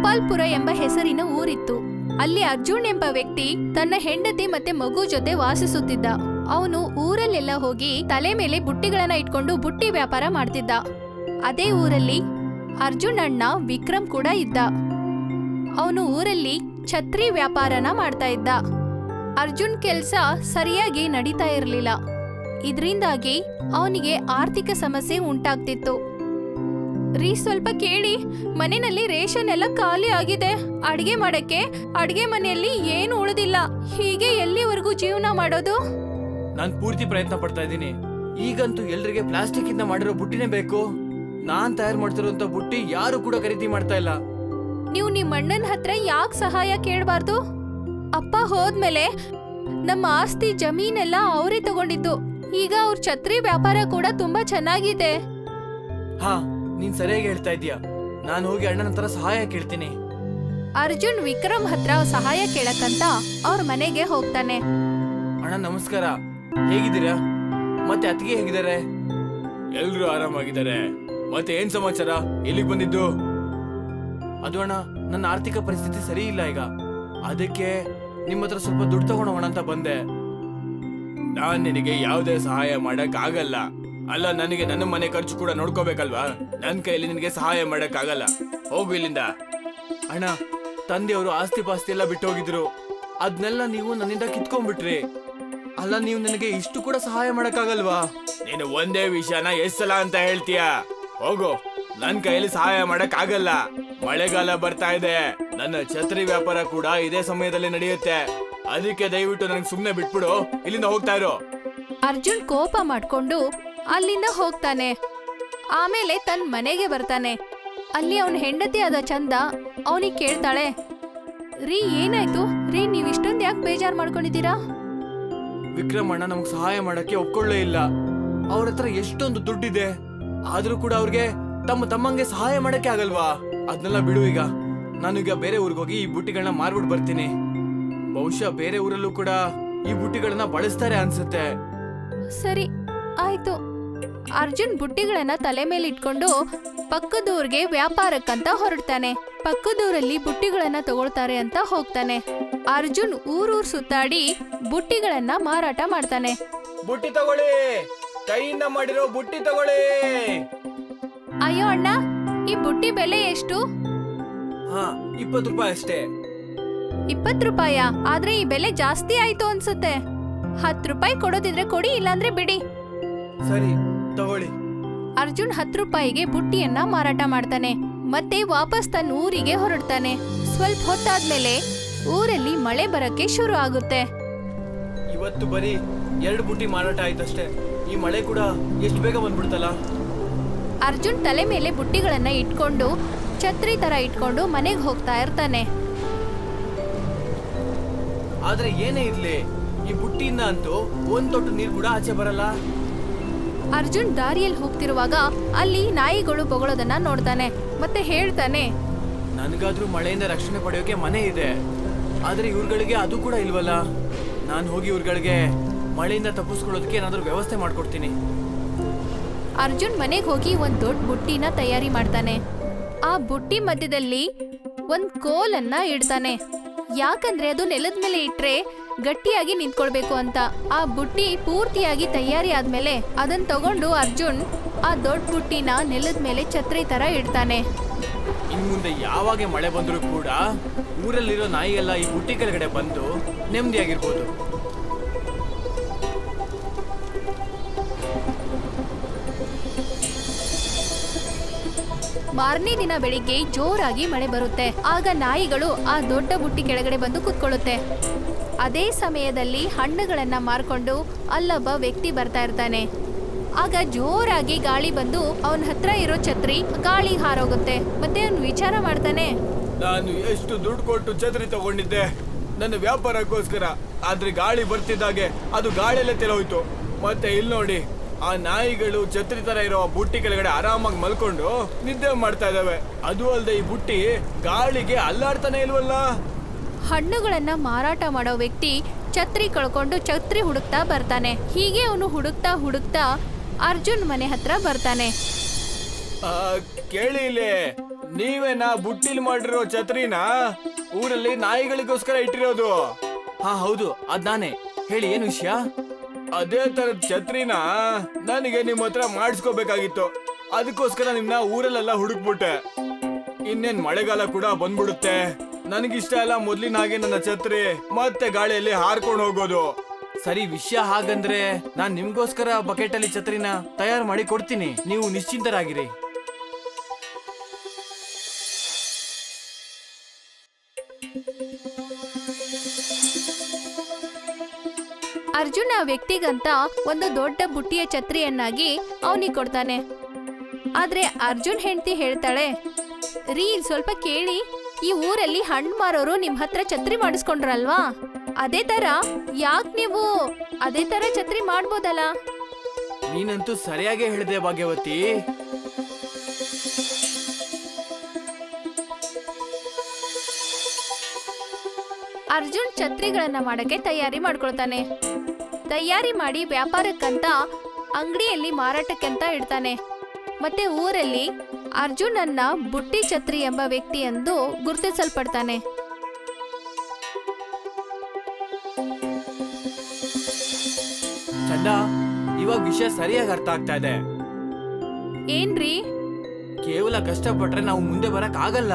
ಗೋಪಾಲ್ಪುರ ಎಂಬ ಹೆಸರಿನ ಊರಿತ್ತು. ಅಲ್ಲಿ ಅರ್ಜುನ್ ಎಂಬ ವ್ಯಕ್ತಿ ತನ್ನ ಹೆಂಡತಿ ಮತ್ತೆ ಮಗು ಜೊತೆ ವಾಸಿಸುತ್ತಿದ್ದ. ಅವನು ಊರಲ್ಲೆಲ್ಲ ಹೋಗಿ ತಲೆ ಮೇಲೆ ಬುಟ್ಟಿಗಳನ್ನ ಇಟ್ಕೊಂಡು ಬುಟ್ಟಿ ವ್ಯಾಪಾರ ಮಾಡ್ತಿದ್ದ. ಅದೇ ಊರಲ್ಲಿ ಅರ್ಜುನ್ ಅಣ್ಣ ವಿಕ್ರಮ್ ಕೂಡ ಇದ್ದ. ಅವನು ಊರಲ್ಲಿ ಛತ್ರಿ ವ್ಯಾಪಾರನ ಮಾಡ್ತಾ ಇದ್ದ. ಅರ್ಜುನ್ ಕೆಲಸ ಸರಿಯಾಗಿ ನಡೀತಾ ಇರಲಿಲ್ಲ. ಇದರಿಂದಾಗಿ ಅವನಿಗೆ ಆರ್ಥಿಕ ಸಮಸ್ಯೆ ಉಂಟಾಗ್ತಿತ್ತು. ರೀ ಸ್ವಲ್ಪ ಕೇಳಿ. ಮನೆಯಲ್ಲಿ ರೇಷನ್ ಎಲ್ಲ ಖಾಲಿ ಆಗಿದೆ. ಅಡಿಗೆ ಮಾಡಕ್ಕೆ ಅಡಿಗೆ ಮನೆಯಲ್ಲಿ ಏನು ಉಳಿದಿಲ್ಲ. ಹೀಗೆ ಎಲ್ಲಿವರೆಗೂ ಜೀವನ ಮಾಡೋದು? ನಾನು ಪೂರ್ತಿ ಪ್ರಯತ್ನ ಪಡ್ತಾ ಇದ್ದೀನಿ. ಈಗಂತೂ ಎಲ್ರಿಗೆ ಪ್ಲಾಸ್ಟಿಕ್ ಇಂದ ಮಾಡಿರೋ ಬುಟ್ಟಿನೇ ಬೇಕು. ನಾನ್ ತಯಾರು ಮಾಡ್ತಿರೋಂತ ಬುಟ್ಟಿ ಯಾರು ಕೂಡ ಖರೀದಿ ಮಾಡ್ತಾ ಇಲ್ಲ. ನೀವು ನಿಮ್ಮ ಅಣ್ಣನ ಹತ್ರ ಯಾಕೆ ಸಹಾಯ ಕೇಳಬಾರ್ದು? ಅಪ್ಪ ಹೋದ್ಮೇಲೆ ನಮ್ಮ ಆಸ್ತಿ ಜಮೀನೆಲ್ಲ ಅವರೇ ತಗೊಂಡಿದ್ದು. ಈಗ ಅವ್ರ ಛತ್ರಿ ವ್ಯಾಪಾರ ಕೂಡ ತುಂಬಾ ಚೆನ್ನಾಗಿದೆ. ಹಾ ನೀನ್ ಸರಿಯಾಗಿ ಹೇಳ್ತಾ ಇದೀಯ ನಾನು ಹೋಗಿ ಅಣ್ಣನ ಹತ್ರ ಸಹಾಯ ಕೇಳ್ತೀನಿ. ಅರ್ಜುನ್ ವಿಕ್ರಮ್ ಹತ್ರ ಸಹಾಯ ಕೇಳಕಂತ ಅವ್ರ ಮನೆಗೆ ಹೋಗ್ತಾನೆ. ಅಣ್ಣ ನಮಸ್ಕಾರ. ಹೇಗಿದ್ದೀರಾ? ಮತ್ತೆ ಅತ್ತಿಗೆ ಹೇಗಿದ್ದಾರೆ? ಎಲ್ರು ಆರಾಮಾಗಿದ್ದಾರೆ. ಮತ್ತೆ ಏನ್ ಸಮಾಚಾರ? ಎಲ್ಲಿಗೆ ಬಂದಿದ್ದು? ಅದು ಅಣ್ಣ ನನ್ನ ಆರ್ಥಿಕ ಪರಿಸ್ಥಿತಿ ಸರಿ ಇಲ್ಲ ಈಗ. ಅದಕ್ಕೆ ನಿಮ್ಮ ಹತ್ರ ಸ್ವಲ್ಪ ದುಡ್ಡು ತಗೊಂಡೋಣ ಅಂತ ಬಂದೆ. ನಾನ್ ನಿನಗೆ ಯಾವುದೇ ಸಹಾಯ ಮಾಡಕ್ ಆಗಲ್ಲ ಅಲ್ಲ, ನನಗೆ ನನ್ನ ಮನೆ ಖರ್ಚು ಕೂಡ ನೋಡ್ಕೋಬೇಕಲ್ವಾ? ನನ್ ಕೈಯಲ್ಲಿ ನಿನಗೆ ಸಹಾಯ ಮಾಡಕ್ ಆಗಲ್ಲ ಹೋಗು ಇಲ್ಲಿಂದ. ಅಣ್ಣ, ತಂದೆಯವರು ಆಸ್ತಿ ಪಾಸ್ತಿ ಎಲ್ಲ ಬಿಟ್ಟು ಹೋಗಿದ್ರು ಅದ್ನೆಲ್ಲ ನೀವು ನನ್ನಿಂದ ಕಿತ್ಕೊಂಡ್ಬಿಟ್ರಿ. ಅಲ್ಲ, ನೀವು ನನಗೆ ಇಷ್ಟು ಕೂಡ ಸಹಾಯ ಮಾಡಕ್ಕಾಗಲ್ವಾ? ನೀನು ಒಂದೇ ವಿಷಯನ ಎಷ್ಟ್ ಸಲ ಅಂತ ಹೇಳ್ತೀಯ? ಹೋಗು, ನನ್ ಕೈಯಲ್ಲಿ ಸಹಾಯ ಮಾಡಕ್ ಆಗಲ್ಲ ಮಳೆಗಾಲ ಬರ್ತಾ ಇದೆ. ನನ್ನ ಛತ್ರಿ ವ್ಯಾಪಾರ ಕೂಡ ಇದೇ ಸಮಯದಲ್ಲಿ ನಡೆಯುತ್ತೆ. ಅದಕ್ಕೆ ದಯವಿಟ್ಟು ನನಗೆ ಸುಮ್ನೆ ಬಿಟ್ಬಿಡು. ಇಲ್ಲಿಂದ ಹೋಗ್ತಾ ಇರೋ. ಅರ್ಜುನ್ ಕೋಪ ಮಾಡ್ಕೊಂಡು ಅಲ್ಲಿಂದ ಹೋಗ್ತಾನೆ. ಆಮೇಲೆ ತನ್ನ ಮನೆಗೆ ಬರ್ತಾನೆ. ಅಲ್ಲಿ ಅವನ ಹೆಂಡತಿ ಆದ ಚಂದ ಅವನಿಗೆ ಕೇಳ್ತಾಳೆ ರೀ ಏನಾಯ್ತು? ರೀ ನೀವ್ ಇಷ್ಟೊಂದು ಯಾಕೆ ಬೇಜಾರ್ ಮಾಡ್ಕೊಂಡಿದ್ದೀರಾ? ವಿಕ್ರಮಣ್ಣ ಅಣ್ಣ ನಮ್ಗೆ ಸಹಾಯ ಮಾಡಕ್ಕೆ ಒಪ್ಕೊಳ್ಳೇ ಇಲ್ಲ. ಅವ್ರ ಹತ್ರ ಎಷ್ಟೊಂದು ದುಡ್ಡಿದೆ ಆದ್ರೂ ಕೂಡ ಅವ್ರಿಗೆ ತಮ್ಮ ತಮ್ಮಂಗೆ ಸಹಾಯ ಮಾಡಕ್ಕೆ ಆಗಲ್ವಾ? ಅದನ್ನೆಲ್ಲ ಬಿಡು ಈಗ. ನಾನು ಈಗ ಬೇರೆ ಊರಿಗೆ ಹೋಗಿ ಈ ಬುಟ್ಟಿಗಳನ್ನ ಮಾರ್ಬಿಟ್ಟು ಬರ್ತೀನಿ. ಬಹುಶಃ ಬೇರೆ ಊರಲ್ಲೂ ಕೂಡ ಈ ಬುಟ್ಟಿಗಳನ್ನ ಬಳಸ್ತಾರೆ ಅನ್ಸುತ್ತೆ. ಸರಿ ಆಯ್ತು. ಅರ್ಜುನ್ ಬುಟ್ಟಿಗಳನ್ನ ತಲೆ ಮೇಲೆ ಇಟ್ಕೊಂಡು ಪಕ್ಕದೂರ್ಗೆ ವ್ಯಾಪಾರಕ್ಕಂತ ಹೊರಡ್ತಾನೆ. ಪಕ್ಕದೂರಲ್ಲಿ ಬುಟ್ಟಿಗಳನ್ನ ತಗೊಳ್ತಾರೆ ಅಂತ ಹೋಗ್ತಾನೆ. ಅರ್ಜುನ್ ಊರೂರ್ ಸುತ್ತಾಡಿ ಬುಟ್ಟಿಗಳನ್ನ ಮಾರಾಟ ಮಾಡ್ತಾನೆ. ಬುಟ್ಟಿ ತಗೊಳ್ಳಿ. ಕೈಯಿಂದ ಮಾಡಿರೋ ಬುಟ್ಟಿ ತಗೊಳ್ಳಿ. ಅಯ್ಯೋ ಅಣ್ಣ ಈ ಬುಟ್ಟಿ ಬೆಲೆ ಎಷ್ಟು? ಹಾ ಇಪ್ಪತ್ತು ರೂಪಾಯಿ ಅಷ್ಟೇ. ಇಪ್ಪತ್ ರೂಪಾಯ? ಆದ್ರೆ ಈ ಬೆಲೆ ಜಾಸ್ತಿ ಆಯ್ತು ಅನ್ಸುತ್ತೆ. ಹತ್ತು ರೂಪಾಯಿ ಕೊಡೋದಿದ್ರೆ ಕೊಡಿ ಇಲ್ಲಾಂದ್ರೆ ಬಿಡಿ. ಸರಿ. ತಗೊಳ್ಳಿ. ಅರ್ಜುನ್ ಹತ್ತು ರೂಪಾಯಿಗೆ ಬುಟ್ಟಿಯನ್ನ ಮಾರಾಟ ಮಾಡ್ತಾನೆ. ಮತ್ತೆ ವಾಪಸ್ ತನ್ನ ಊರಿಗೆ ಹೊರಡ್ತಾನೆ. ಸ್ವಲ್ಪ ಹೊತ್ತಾದ್ಮೇಲೆ ಊರಲ್ಲಿ ಮಳೆ ಬರಕ್ಕೆ ಶುರು ಆಗುತ್ತೆ. ಇವತ್ತು ಬರೀ ಎರಡು ಬುಟ್ಟಿ ಮಾರಾಟ ಆಯ್ತಷ್ಟೇ. ಈ ಮಳೆ ಕೂಡ ಎಷ್ಟು ಬೇಗ ಬಂದ್ಬಿಡ್ತಲ್ಲ? ಅರ್ಜುನ್ ತಲೆ ಮೇಲೆ ಬುಟ್ಟಿಗಳನ್ನ ಇಟ್ಕೊಂಡು ಛತ್ರಿ ತರ ಇಟ್ಕೊಂಡು ಮನೆಗೆ ಹೋಗ್ತಾ ಇರ್ತಾನೆ. ಆದ್ರೆ ಏನೇ ಇರ್ಲಿ ಈ ಬುಟ್ಟಿಯಿಂದ ಅಂತೂ ಒಂದ್ ತೊಟ್ಟು ನೀರು ಕೂಡ ಆಚೆ ಬರಲ್ಲ. ಅರ್ಜುನ್ ದಾರಿಯಲ್ಲಿ ಹೋಗ್ತಿರುವಾಗ ಅಲ್ಲಿ ನಾಯಿಗಳು ಬೊಗಳೋದನ್ನ ನೋಡ್ತಾನೆ ಮತ್ತೆ ಹೇಳ್ತಾನೆ. ನನಗಾದ್ರೂ ಮಳೆಯಿಂದ ರಕ್ಷಣೆ ಪಡೆಯೋಕೆ ಮನೆ ಇದೆ ಆದ್ರೆ ಇವ್ರುಗಳಿಗೆ ಅದು ಕೂಡ ಇಲ್ವಲ್ಲ? ನಾನು ಹೋಗಿ ಇವ್ರುಗಳಿಗೆ ಮಳೆಯಿಂದ ತಪ್ಪಿಸ್ಕೊಳ್ಳೋದಕ್ಕೆ ಏನಾದರೂ ವ್ಯವಸ್ಥೆ ಮಾಡ್ಕೊಡ್ತೀನಿ. ಅರ್ಜುನ್ ಮನೆಗೆ ಹೋಗಿ ಒಂದ್ ದೊಡ್ಡ ಬುಟ್ಟಿನ ತಯಾರಿ ಮಾಡ್ತಾನೆ. ಆ ಬುಟ್ಟಿ ಮಧ್ಯದಲ್ಲಿ ಒಂದ್ ಕೋಲನ್ನ ಇಡ್ತಾನೆ. ಯಾಕಂದ್ರೆ ಅದು ನೆಲದ ಮೇಲೆ ಇಟ್ರೆ ಗಟ್ಟಿಯಾಗಿ ನಿಂತ್ಕೊಳ್ಬೇಕು ಅಂತ. ಆ ಬುಟ್ಟಿ ಪೂರ್ತಿಯಾಗಿ ತಯಾರಿ ಆದ್ಮೇಲೆ ಅದನ್ನ ತಗೊಂಡು ಅರ್ಜುನ್ ಆ ದೊಡ್ಡ ಬುಟ್ಟಿನ ನೆಲದ ಮೇಲೆ ಛತ್ರಿ ತರ ಇಡ್ತಾನೆ. ಇನ್ ಮುಂದೆ ಯಾವಾಗ ಮಳೆ ಬಂದರೂ ಕೂಡ ಊರಲ್ಲಿರೋ ನಾಯಿ ಎಲ್ಲ ಈ ಬುಟ್ಟಿ ಕೆಳಗಡೆ ಬಂದು ನೆಮ್ಮದಿಯಾಗಿರ್ಬೋದು. ಮಾರನೇ ದಿನ ಬೆಳಿಗ್ಗೆ ಜೋರಾಗಿ ಮಳೆ ಬರುತ್ತೆ. ಆಗ ನಾಯಿಗಳು ಆ ದೊಡ್ಡ ಬುಟ್ಟಿ ಕೆಳಗಡೆ ಬಂದು ಕುತ್ಕೊಳ್ಳುತ್ತೆ. ಅದೇ ಸಮಯದಲ್ಲಿ ಹಣ್ಣುಗಳನ್ನ ಮಾರ್ಕೊಂಡು ಅಲ್ಲೊಬ್ಬ ವ್ಯಕ್ತಿ ಬರ್ತಾ ಇರ್ತಾನೆ. ಆಗ ಜೋರಾಗಿ ಗಾಳಿ ಬಂದು ಅವನ ಹತ್ರ ಇರೋ ಛತ್ರಿ ಗಾಳಿ ಹಾರೋಗುತ್ತೆ. ಮತ್ತೆ ಅವನು ವಿಚಾರ ಮಾಡ್ತಾನೆ. ನಾನು ಎಷ್ಟು ದುಡ್ಡು ಕೊಟ್ಟು ಛತ್ರಿ ತಗೊಂಡಿದ್ದೆ. ನನ್ನ ವ್ಯಾಪಾರಕ್ಕೋಸ್ಕರ. ಆದ್ರೆ ಗಾಳಿ ಬರ್ತಿದ್ದಾಗೆ ಅದು ಗಾಳಿಯಲ್ಲೇ ತೆಲೋಯ್ತು ಮತ್ತೆ ಇಲ್ಲಿ ನೋಡಿ ಆ ನಾಯಿಗಳು ಛತ್ರಿ ತರ ಇರೋ ಬುಟ್ಟಿ ಕೆಳಗಡೆ ಆರಾಮಾಗಿ ಮಲ್ಕೊಂಡು ನಿದ್ದೆ ಮಾಡ್ತಾ ಇದಾವೆ. ಅದು ಅಲ್ಲದೆ ಈ ಬುಟ್ಟಿ ಗಾಳಿಗೆ ಅಲ್ಲಾಡ್ತಾನೆ ಇಲ್ವಲ್ಲ? ಹಣ್ಣುಗಳನ್ನ ಮಾರಾಟ ಮಾಡೋ ವ್ಯಕ್ತಿ ಛತ್ರಿ ಕಳ್ಕೊಂಡು ಛತ್ರಿ ಹುಡುಕ್ತಾ ಬರ್ತಾನೆ. ಹೀಗೆ ಅವನು ಹುಡುಕ್ತಾ ಹುಡುಕ್ತಾ ಅರ್ಜುನ್ ಮನೆ ಹತ್ರ ಬರ್ತಾನೆ. ಆ, ಕೇಳಿ ಇಲ್ಲಿ ನೀವೇನಾ ಬುಟ್ಟಿಲ್ ಮಾಡಿರೋ ಛತ್ರಿನ ಊರಲ್ಲಿ ನಾಯಿಗಳಿಗೋಸ್ಕರ ಇಟ್ಟಿರೋದು? ಹಾ ಹೌದು ಅದ್ ನಾನೇ. ಹೇಳಿ ಏನು ವಿಷಯ? ಅದೇ ತರದ ಛತ್ರಿನ ನನಗೆ ನಿಮ್ಮ ಹತ್ರ ಮಾಡಿಸ್ಕೋಬೇಕಾಗಿತ್ತು. ಅದಕ್ಕೋಸ್ಕರ ನಿಮ್ನ ಊರಲ್ಲೆಲ್ಲ ಹುಡುಕ್ಬಿಟ್ಟೆ. ಇನ್ನೇನ್ ಮಳೆಗಾಲ ಕೂಡ ಬಂದ್ಬಿಡುತ್ತೆ. ನನಗಿಷ್ಟ ಎಲ್ಲ ಮೊದ್ಲಿನ ಹಾಗೆ ನನ್ನ ಛತ್ರಿ ಮತ್ತೆ ಗಾಳಿಯಲ್ಲಿ ಹಾರ್ಕೊಂಡು ಹೋಗೋದು. ಸರಿ, ವಿಷಯ ಹಾಗಂದ್ರೆ ನಾನ್ ನಿಮ್ಗೋಸ್ಕರ ಬಕೆಟ್ ಅಲ್ಲಿ ಛತ್ರಿನ ತಯಾರು ಮಾಡಿ ಕೊಡ್ತೀನಿ. ನೀವು ನಿಶ್ಚಿಂತರಾಗಿರಿ. ಅರ್ಜುನ್ ಆ ವ್ಯಕ್ತಿಗಂತ ಒಂದು ದೊಡ್ಡ ಬುಟ್ಟಿಯ ಛತ್ರಿಯನ್ನಾಗಿ ಅವನಿಗೆ ಕೊಡ್ತಾನೆ. ಆದ್ರೆ ಅರ್ಜುನ್ ಹೆಂಡತಿ ಹೇಳ್ತಾಳೆ ರೀ ಸ್ವಲ್ಪ ಕೇಳಿ ಈ ಊರಲ್ಲಿ ಹಣ್ಣು ಮಾರೋರು ನಿಮ್ ಹತ್ರ ಛತ್ರಿ ಮಾಡಿಸ್ಕೊಂಡ್ರಲ್ವಾ? ಅದೇ ತರ ಯಾಕೆ ನೀವು ಅದೇ ತರ ಛತ್ರಿ ಮಾಡ್ಬೋದಲ್ಲ? ನೀನಂತೂ ಸರಿಯಾಗಿ ಹೇಳಿದೆ ಭಾಗ್ಯವತಿ. ಅರ್ಜುನ್ ಛತ್ರಿಗಳನ್ನ ಮಾಡಕ್ಕೆ ತಯಾರಿ ಮಾಡ್ಕೊಳ್ತಾನೆ. ತಯಾರಿ ಮಾಡಿ ವ್ಯಾಪಾರಕ್ಕಂತ ಅಂಗಡಿಯಲ್ಲಿ ಮಾರಾಟಕ್ಕಂತ ಇಡ್ತಾನೆ. ಮತ್ತೆ ಊರಲ್ಲಿ ಅರ್ಜುನನ್ನ ಬುಟ್ಟಿ ಛತ್ರಿ ಎಂಬ ವ್ಯಕ್ತಿ ಎಂದು ಗುರುತಿಸಲ್ಪಡ್ತಾನೆ. ಚಂದ ಇವಾಗ ವಿಷಯ ಸರಿಯಾಗಿ ಅರ್ಥ ಆಗ್ತಾ ಇದೆ. ಏನ್ರಿ? ಕೇವಲ ಕಷ್ಟಪಟ್ರೆ ನಾವು ಮುಂದೆ ಬರಕ್ ಆಗಲ್ಲ.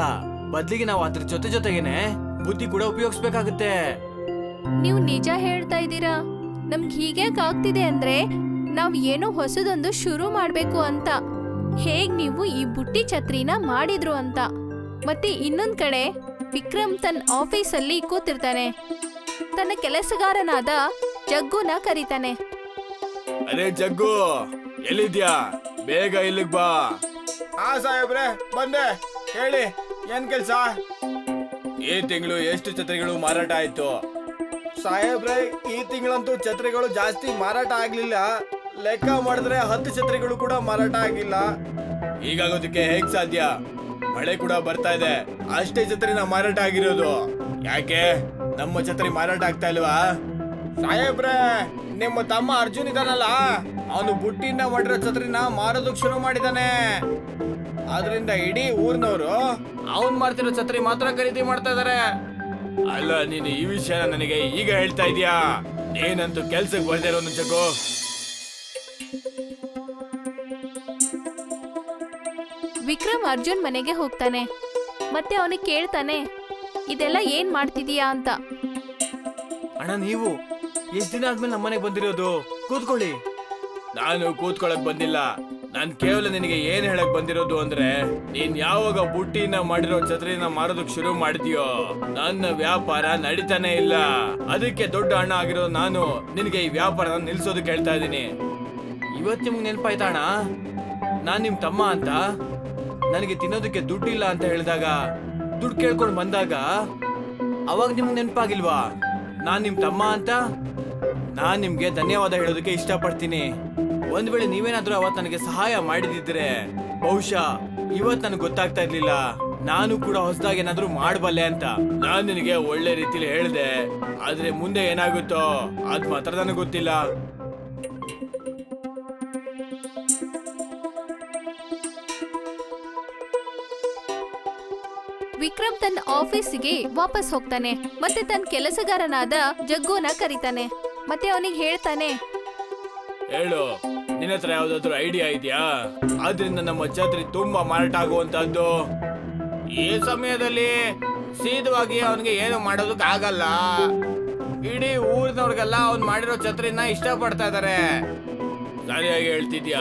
ಬದ್ಲಿಗೆ ನಾವು ಅದ್ರ ಜೊತೆ ಜೊತೆಗೇನೆ ಬುದ್ಧಿ ಕೂಡ ಉಪಯೋಗಿಸ್ಬೇಕಾಗುತ್ತೆ. ನೀವು ನಿಜ ಹೇಳ್ತಾ ಇದ್ದೀರಾ? ನಮ್ಗೆ ಹೀಗೆ ಆಗ್ತಿದೆ ಅಂದ್ರೆ ನಾವು ಏನೋ ಹೊಸದೊಂದು ಶುರು ಮಾಡಬೇಕು ಅಂತ. ಹೇಗ್ ನೀವು ಈ ಬುಟ್ಟಿ ಛತ್ರಿನ ಮಾಡಿದ್ರು ಅಂತ. ಮತ್ತೆ ಇನ್ನೊಂದ್ ಕಡೆ ವಿಕ್ರಮ್ ತನ್ನ ಆಫೀಸಲ್ಲಿ ಕೂತಿರ್ತಾನೆ. ತನ್ನ ಕೆಲಸಗಾರನಾದ ಜಗ್ಗುನ ಕರೀತಾನೆ. ಅರೆ ಜಗ್ಗು ಎಲ್ಲಿದ್ಯಾ? ಬೇಗ ಇಲ್ಲಿಗೆ ಬಾ. ಹಾ ಸಾಹೇಬ್ರೆ ಬಂದೆ. ಹೇಳಿ ಏನ್ ಕೆಲ್ಸ? ಈ ತಿಂಗಳು ಎಷ್ಟು ಛತ್ರಿಗಳು ಮಾರಾಟ ಆಯ್ತು? ಸಾಹೇಬ್ರೆ ಈ ತಿಂಗಳಂತೂ ಛತ್ರಿಗಳು ಜಾಸ್ತಿ ಮಾರಾಟ ಆಗ್ಲಿಲ್ಲ. ಲೆಕ್ಕ ಮಾಡಿದ್ರೆ ಹತ್ತು ಛತ್ರಿಗಳು ಕೂಡ ಮಾರಾಟ ಆಗಿಲ್ಲ. ಹೀಗಾಗೋದಕ್ಕೆ ಹೇಗ್ ಸಾಧ್ಯ? ಮಳೆ ಕೂಡ ಬರ್ತಾ ಇದೆ. ಅಷ್ಟೇ ಛತ್ರಿನ ಮಾರಾಟ ಆಗಿರೋದು. ಯಾಕೆ? ನಮ್ಮ ಛತ್ರಿ ಮಾರಾಟ ಆಗ್ತಾ ಇಲ್ವಾ? ಸಾಹೇಬ್ರೆ ನಿಮ್ಮ ತಮ್ಮ ಅರ್ಜುನ್ ಇದಾನಲ್ಲ. ಅವನು ಬುಟ್ಟಿಯಿಂದ ಮಾಡಿರೋ ಛತ್ರಿನ ಮಾರೋದಕ್ಕೆ ಶುರು ಮಾಡಿದಾನೆ. ಅದರಿಂದ ಇಡೀ ಊರ್ನವರು ಅವನ್ ಮಾಡ್ತಿರೋ ಛತ್ರಿ ಮಾತ್ರ ಖರೀದಿ ಮಾಡ್ತಾ ಇದಾರೆ. ಅಲ್ಲ ನೀನು ಈ ವಿಷಯನ ನನಗೆ ಈಗ ಹೇಳ್ತಾ ಇದೀಯಾ? ನೀನಂತೂ ಕೆಲ್ಸಕ್ಕೆ ಬರ್ದೇ ಇರೋ ವಿಕ್ರಮ್ ಅರ್ಜುನ್ ಮನೆಗೆ ಹೋಗ್ತಾನೆ. ಮತ್ತೆ ಅವನಿಗೆ ಕೇಳ್ತಾನೆ ಇದೆಲ್ಲ ಏನ್ ಮಾಡ್ತಿದೀಯಾ? ಅಂತ. ಅಣ್ಣ ನೀವು ಎಷ್ಟು ದಿನ ಆದ್ಮೇಲೆ ನಮ್ಮನೆಗೆ ಬಂದಿರೋದು? ಕೂತ್ಕೊಳ್ಳಿ. ನಾನು ಕೂತ್ಕೊಳಕ್ ಬಂದಿಲ್ಲ. ನಾನ್ ಕೇವಲ ನಿನಗೆ ಏನ್ ಹೇಳಕ್ ಬಂದಿರೋದು ಅಂದ್ರೆ, ನೀನ್ ಯಾವಾಗ ಬುಟ್ಟಿನ ಮಾಡಿರೋ ಛತ್ರಿನ ಮಾರೋದಕ್ ಶುರು ಮಾಡಿದ್ಯೋ, ನನ್ನ ವ್ಯಾಪಾರ ನಡೀತಾನೆ ಇಲ್ಲ. ಅದಕ್ಕೆ ದೊಡ್ಡ ಅಣ್ಣ ಆಗಿರೋ ನಾನು ನಿನಗೆ ಈ ವ್ಯಾಪಾರ ನಿಲ್ಸೋದಕ್ಕೆ ಹೇಳ್ತಾ ಇದ್ದೀನಿ. ಇವತ್ ನಿಮ್ಗೆ ನೆನಪಾಯ್ತಾ ಅಣ್ಣ? ನಾನ್ ನಿಮ್ ತಮ್ಮ ಅಂತ? ನನಗೆ ತಿನ್ನೋದಕ್ಕೆ ದುಡ್ಡಿಲ್ಲ ಅಂತ ಹೇಳಿದಾಗ, ದುಡ್ಡು ಕೇಳ್ಕೊಂಡು ಬಂದಾಗ, ಅವಾಗ ನಿಮ್ಗೆ ನೆನಪಾಗಿಲ್ವಾ? ನಾನ್ ನಿಮ್ ತಮ್ಮ ಅಂತ? ನಾನ್ ನಿಮ್ಗೆ ಧನ್ಯವಾದ ಹೇಳೋದಕ್ಕೆ ಇಷ್ಟಪಡ್ತೀನಿ. ಒಂದ್ ವೇಳೆ ನೀವೇನಾದ್ರೂ ಅವತ್ ನನಗೆ ಸಹಾಯ ಮಾಡಿದಿದ್ರೆ ಬಹುಶಃ ಇವತ್ ನನಗೆ ಗೊತ್ತಾಗ್ತಾ ಇರ್ಲಿಲ್ಲ. ನಾನು ಕೂಡ ಹೊಸದಾಗಿ ಏನಾದ್ರೂ ಮಾಡಬಲ್ಲೆ ಅಂತ. ನಾನ್ ನಿನಗೆ ಒಳ್ಳೆ ರೀತಿಲಿ ಹೇಳ್ದೆ. ಆದ್ರೆ ಮುಂದೆ ಏನಾಗುತ್ತೋ ಅದ್ ಮಾತ್ರ ನನಗೆ ಗೊತ್ತಿಲ್ಲ. ವಿಕ್ರಮ್ ತನ್ನ ಆಫೀಸಿಗೆ ವಾಪಸ್ ಹೋಗ್ತಾನೆ. ಮತ್ತೆ ತನ್ನ ಕೆಲಸಗಾರನಾದ ಜಗ್ಗುನ ಕರೀತಾನೆ. ಮತ್ತೆ ಅವನಿಗೆ ಹೇಳ್ತಾನೆ. ಹೇಳು. ನಿನ್ನ ಹತ್ರ ಯಾವ್ದಾದ್ರು ಐಡಿಯಾ ಇದೆಯಾ? ಆದ್ರಿಂದ ನಮ್ಮ ಛತ್ರಿ ತುಂಬಾ ಮಾರಾಟ ಆಗುವಂತದ್ದು ಈ ಸಮಯದಲ್ಲಿ ಸೀದವಾಗಿ ಅವನಿಗೆ ಏನು ಮಾಡೋದಕ್ಕೆ ಆಗಲ್ಲ. ಇಡೀ ಊರಿನವ್ರಿಗೆಲ್ಲ ಅವ್ನ್ ಮಾಡಿರೋ ಛತ್ರಿನ ಇಷ್ಟ ಪಡ್ತಾ ಇದಾರೆ. ಸರಿಯಾಗಿ ಹೇಳ್ತಿದ್ಯಾ?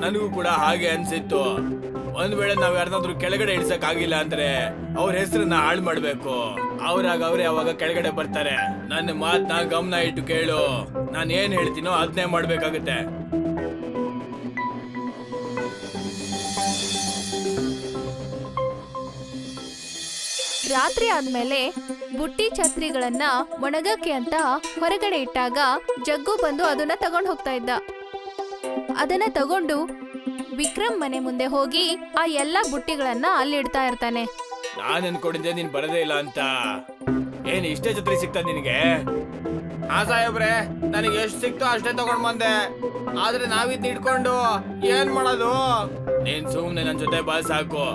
ನನಗೂ ಕೂಡ ಹಾಗೆ ಅನ್ಸಿತ್ತು. ಒಂದ್ ವೇಳೆ ನಾವ್ ಯಾರನ್ನಾದ್ರೂ ಕೆಳಗಡೆ ಇಳಿಸಕ್ ಆಗಿಲ್ಲ ಅಂದ್ರೆ ಅವ್ರ ಹೆಸರನ್ನ ಹಾಳು ಮಾಡ್ಬೇಕು. ಅವ್ರಾಗ ಅವ್ರೆ ಅವಾಗ ಕೆಳಗಡೆ ಬರ್ತಾರೆ. ನನ್ನ ಮಾತ್ನ ಗಮನ ಇಟ್ಟು ಕೇಳು. ನಾನು ಏನ್ ಹೇಳ್ತೀನೋ ಅದನ್ನೇ ಮಾಡ್ಬೇಕಾಗತ್ತೆ. ರಾತ್ರಿ ಆದ್ಮೇಲೆ ಬುಟ್ಟಿ ಛತ್ರಿಗಳನ್ನ ಒಣಗಕ್ಕೆ ಅಂತ ಹೊರಗಡೆ ಇಟ್ಟಾಗ ಜಗ್ಗು ಬಂದು ಅದನ್ನ ತಗೊಂಡು ಹೋಗ್ತಾ ಇದ್ದ. ಅದನ್ನ ತಗೊಂಡು ವಿಕ್ರಮ್ ಮನೆ ಮುಂದೆ ಹೋಗಿ ಆ ಎಲ್ಲಾ ಬುಟ್ಟಿಗಳನ್ನ ಅಲ್ಲಿಡ್ತಾ ಇರ್ತಾನೆ. ನಾನು ಅನ್ಕೊಂಡಿದ್ದೆ ನೀನ್ ಬರದೇ ಇಲ್ಲ ಅಂತ. ಏನ್ ಇಷ್ಟೇ ಛತ್ರಿ ಸಿಕ್ತ ನಿನಗೆ? ಹಾ ಸಾಹೇಬ್ರೆ, ನನಗೆ ಎಷ್ಟು ಸಿಕ್ತೋ ಅಷ್ಟೇ ತಗೊಂಡ್ ಬಂದೆ. ಆದ್ರೆ ನಾವಿದ್ ಇಟ್ಕೊಂಡು ಏನ್ ಮಾಡೋದು? ನೀನ್ ಸುಮ್ನೆ ನನ್ ಜೊತೆ ಬಾ ಸಾಕು.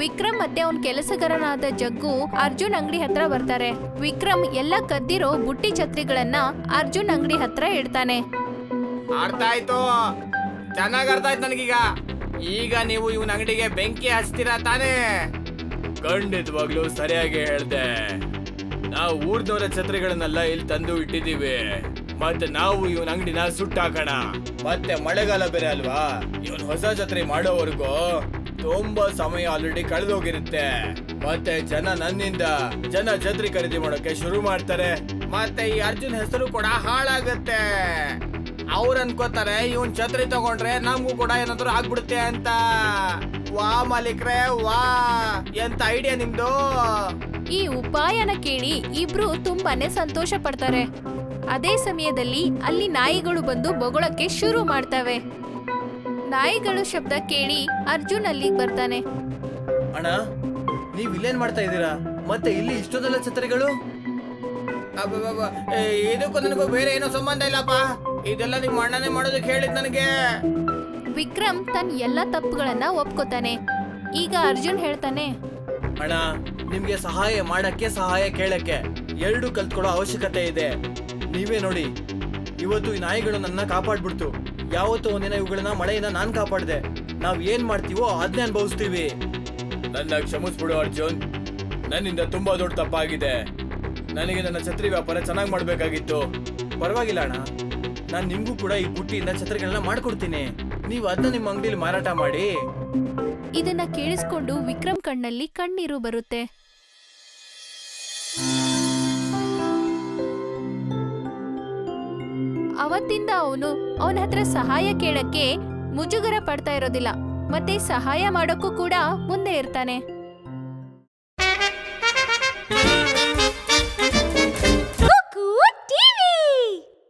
ವಿಕ್ರಮ್ ಮತ್ತೆ ಅವನ್ ಕೆಲಸಗಾರನಾದ ಜಗ್ಗು ಅರ್ಜುನ್ ಅಂಗಡಿ ಹತ್ರ ಬರ್ತಾರೆ. ವಿಕ್ರಮ್ ಎಲ್ಲ ಕದ್ದಿರೋ ಬುಟ್ಟಿ ಛತ್ರಿಗಳನ್ನ ಅರ್ಜುನ್ ಅಂಗಡಿ ಹತ್ರ ಇಡ್ತಾನೆ. ಅರ್ಥ ಆಯ್ತು ಚೆನ್ನಾಗ್ ಅರ್ಥ ಆಯ್ತು ನನಗೀಗ. ಈಗ ನೀವು ಇವನ ಅಂಗಡಿಗೆ ಬೆಂಕಿ ಹಚ್ತೀರಾ ತಾನೇ? ಖಂಡಿತವಾಗ್ಲೂ ಸರಿಯಾಗಿ ಹೇಳ್ದೆ. ನಾವು ಊರ್ನವರ ಛತ್ರಿಗಳನ್ನೆಲ್ಲ ಇಲ್ಲಿ ತಂದು ಇಟ್ಟಿದೀವಿ ಮತ್ತೆ ನಾವು ಇವನ ಅಂಗಡಿನ ಸುಟ್ಟಾಕೋಣ. ಮತ್ತೆ ಮಳೆಗಾಲ ಬೇರೆ ಅಲ್ವಾ? ಇವನ್ ಹೊಸ ಛತ್ರಿ ಮಾಡೋವರೆಗೂ ತುಂಬಾ ಸಮಯ ಆಲ್ರೆಡಿ ಕಳೆದೋಗಿರುತ್ತೆ. ಮತ್ತೆ ಜನ ನನ್ನಿಂದ ಜನ ಛತ್ರಿ ಖರೀದಿ ಮಾಡೋಕೆ ಶುರು ಮಾಡ್ತಾರೆ. ಮತ್ತೆ ಈ ಅರ್ಜುನ್ ಹೆಸರು ಕೂಡ ಹಾಳಾಗತ್ತೆ. ಅವ್ರು ಅನ್ಕೋತಾರೆ, ಇವನ್ ಛತ್ರಿ ತಗೊಂಡ್ರೆ ನಮಗೂ ಕೂಡ ಏನಾದ್ರು ಆಗ್ಬಿಡುತ್ತೆ ಅಂತ. ವಾ ಮಾಲೀಕ್ರೆ, ವಾ. ಎಂತ ಐಡಿಯಾ ನಿಮ್ದು? ಈ ಉಪಾಯನ ಕೇಳಿ ಇಬ್ರು ತುಂಬಾನೇ ಸಂತೋಷ ಪಡ್ತಾರೆ. ಅದೇ ಸಮಯದಲ್ಲಿ ಅಲ್ಲಿ ನಾಯಿಗಳು ಬಂದು ಬೊಗಳಕ್ಕೆ ಶುರು ಮಾಡ್ತವೆ. ನಾಯಿಗಳು ಶಬ್ದ ಕೇಳಿ ಅರ್ಜುನ್ ಅಲ್ಲಿಗೆ ಬರ್ತಾನೆ. ಅಣ್ಣ ನೀವ್ ಇಲ್ಲೇನ್ ಮಾಡ್ತಾ ಇದ್ದೀರಾ? ಮತ್ತೆ ಇಲ್ಲಿ ಇಷ್ಟೊಂದೆಲ್ಲ ಛತ್ರಿಗಳು? ಅಬ್ಬಬ್ಬಬ್ಬ, ಏ, ಇದಕ್ಕೂ ನನಗೂ ಬೇರೆ ಏನೋ ಸಂಬಂಧ ಇಲ್ಲಪ್ಪ. ಇದೆಲ್ಲ ನಿಮ್ಮ ಅಣ್ಣನೇ ಮಾಡೋದಕ್ಕೆ ಹೇಳಿದ್ ನನಗೆ. ವಿಕ್ರಮ್ ತನ್ನ ಎಲ್ಲ ತಪ್ಪುಗಳನ್ನ ಒಪ್ಕೋತಾನೆ. ಈಗ ಅರ್ಜುನ್ ಹೇಳ್ತಾನೆ. ಅಣ್ಣ ನಿಮ್ಗೆ ಸಹಾಯ ಮಾಡಕ್ಕೆ ಸಹಾಯ ಕೇಳಕ್ಕೆ ಎರಡು ಕಲ್ತ್ಕೊಳ್ಳೋ ಅವಶ್ಯಕತೆ ಇದೆ. ನೀವೇ ನೋಡಿ ಇವತ್ತು ಈ ನಾಯಿಗಳು ನನ್ನ ಕಾಪಾಡ್ಬಿಡ್ತು. ಯಾವತ್ತೂ ಒಂದಿನ ಇವುಗಳನ್ನ ಮಳೆಯಿಂದ ನಾನ್ ಕಾಪಾಡಿದೆ. ನಾವ್ ಏನ್ ಮಾಡ್ತೀವೋ ಅದನ್ನೇ ಅನುಭವಿಸ್ತೀವಿ. ನನ್ನ ಕ್ಷಮಿಸ್ಬಿಡು ಅರ್ಜುನ್. ನನ್ನಿಂದ ತುಂಬಾ ದೊಡ್ಡ ತಪ್ಪಾಗಿದೆ. ನನಗೆ ನನ್ನ ಛತ್ರಿ ವ್ಯಾಪಾರ ಚೆನ್ನಾಗಿ ಮಾಡ್ಬೇಕಾಗಿತ್ತು. ಪರವಾಗಿಲ್ಲ ಅಣ್ಣ. ನಾನ್ ನಿಮ್ಗೂ ಕೂಡ ಈ ಬುಟ್ಟಿಯಿಂದ ಛತ್ರಿಗಳನ್ನ ಮಾಡ್ಕೊಡ್ತೀನಿ. ನೀವು ಅದನ್ನ ನಿಮ್ಮ ಅಂಗಡಿಲಿ ಮಾರಾಟ ಮಾಡಿ. ಇದನ್ನ ಕೇಳಿಸ್ಕೊಂಡು ವಿಕ್ರಮ್ ಕಣ್ಣಲ್ಲಿ ಕಣ್ಣೀರು ಬರುತ್ತೆ. ಅವತ್ತಿಂದ ಅವನು ಅವನ ಹತ್ರ ಸಹಾಯ ಕೇಳಕ್ಕೆ ಮುಜುಗರ ಪಡ್ತಾ ಇರೋದಿಲ್ಲ, ಮತ್ತೆ ಸಹಾಯ ಮಾಡೋಕ್ಕೂ ಕೂಡ ಮುಂದೆ ಇರ್ತಾನೆ.